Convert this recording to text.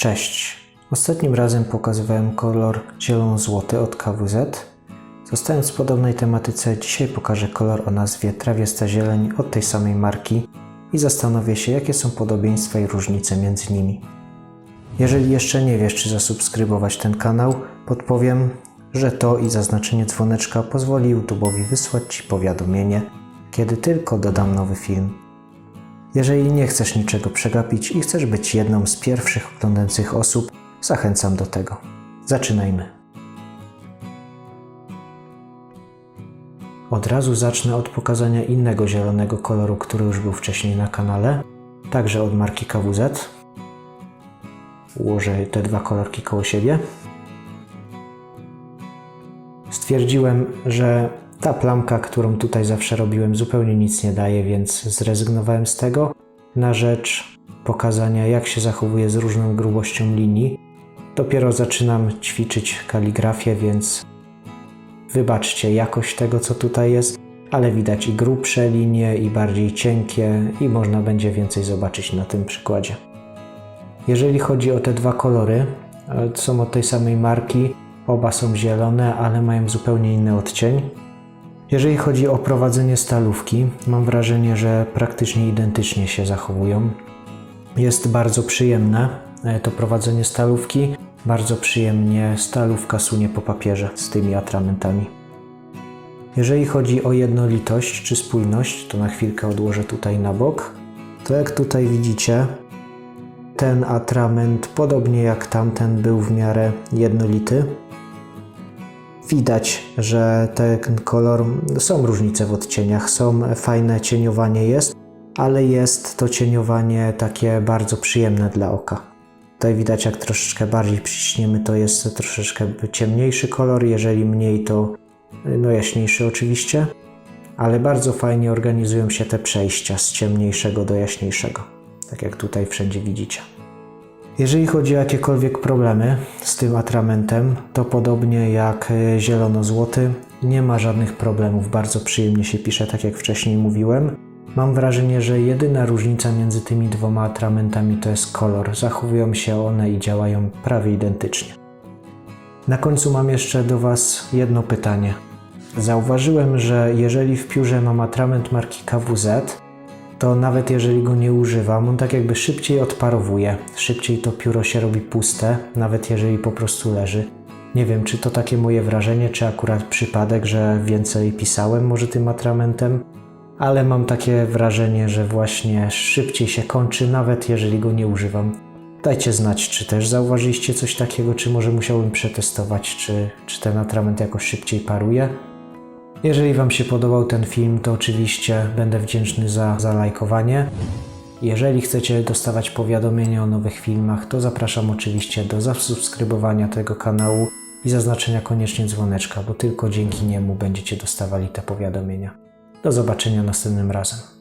Cześć. Ostatnim razem pokazywałem kolor zielono-złoty od KWZ. Zostając w podobnej tematyce, dzisiaj pokażę kolor o nazwie trawiasta zieleń od tej samej marki i zastanowię się, jakie są podobieństwa i różnice między nimi. Jeżeli jeszcze nie wiesz, czy zasubskrybować ten kanał, podpowiem, że to i zaznaczenie dzwoneczka pozwoli YouTube'owi wysłać Ci powiadomienie, kiedy tylko dodam nowy film. Jeżeli nie chcesz niczego przegapić i chcesz być jedną z pierwszych oglądających osób, zachęcam do tego. Zaczynajmy. Od razu zacznę od pokazania innego zielonego koloru, który już był wcześniej na kanale, także od marki KWZ. Ułożę te dwa kolorki koło siebie. Stwierdziłem, że ta plamka, którą tutaj zawsze robiłem, zupełnie nic nie daje, więc zrezygnowałem z tego na rzecz pokazania, jak się zachowuje z różną grubością linii. Dopiero zaczynam ćwiczyć kaligrafię, więc wybaczcie jakość tego, co tutaj jest, ale widać i grubsze linie, i bardziej cienkie, i można będzie więcej zobaczyć na tym przykładzie. Jeżeli chodzi o te dwa kolory, e, są od tej samej marki, oba są zielone, ale mają zupełnie inny odcień. Jeżeli chodzi o prowadzenie stalówki, mam wrażenie, że praktycznie identycznie się zachowują. Jest bardzo przyjemne e, to prowadzenie stalówki. Bardzo przyjemnie stalówka sunie po papierze z tymi atramentami. Jeżeli chodzi o jednolitość czy spójność, to na chwilkę odłożę tutaj na bok. To jak tutaj widzicie, ten atrament, podobnie jak tamten, był w miarę jednolity. Widać, że ten kolor, są różnice w odcieniach, są fajne cieniowanie jest, ale jest to cieniowanie takie bardzo przyjemne dla oka. Tutaj widać, jak troszeczkę bardziej przyciśniemy, to jest troszeczkę ciemniejszy kolor, jeżeli mniej, to no jaśniejszy oczywiście, ale bardzo fajnie organizują się te przejścia z ciemniejszego do jaśniejszego, tak jak tutaj wszędzie widzicie. Jeżeli chodzi o jakiekolwiek problemy z tym atramentem, to podobnie jak e, zielono-złoty, nie ma żadnych problemów, bardzo przyjemnie się pisze, tak jak wcześniej mówiłem. Mam wrażenie, że jedyna różnica między tymi dwoma atramentami to jest kolor. Zachowują się one i działają prawie identycznie. Na końcu mam jeszcze do Was jedno pytanie. Zauważyłem, że jeżeli w piórze mam atrament marki KWZ, to nawet jeżeli go nie używam, on tak jakby szybciej odparowuje. Szybciej to pióro się robi puste, nawet jeżeli po prostu leży. Nie wiem, czy to takie moje wrażenie, czy akurat przypadek, że więcej pisałem może tym atramentem, ale mam takie wrażenie, że właśnie szybciej się kończy, nawet jeżeli go nie używam. Dajcie znać, czy też zauważyliście coś takiego, czy może musiałbym przetestować, czy, czy ten atrament jakoś szybciej paruje. Jeżeli Wam się podobał ten film, to oczywiście będę wdzięczny za zalajkowanie. Jeżeli chcecie dostawać powiadomienia o nowych filmach, to zapraszam oczywiście do zasubskrybowania tego kanału i zaznaczenia koniecznie dzwoneczka, bo tylko dzięki niemu będziecie dostawali te powiadomienia. Do zobaczenia następnym razem.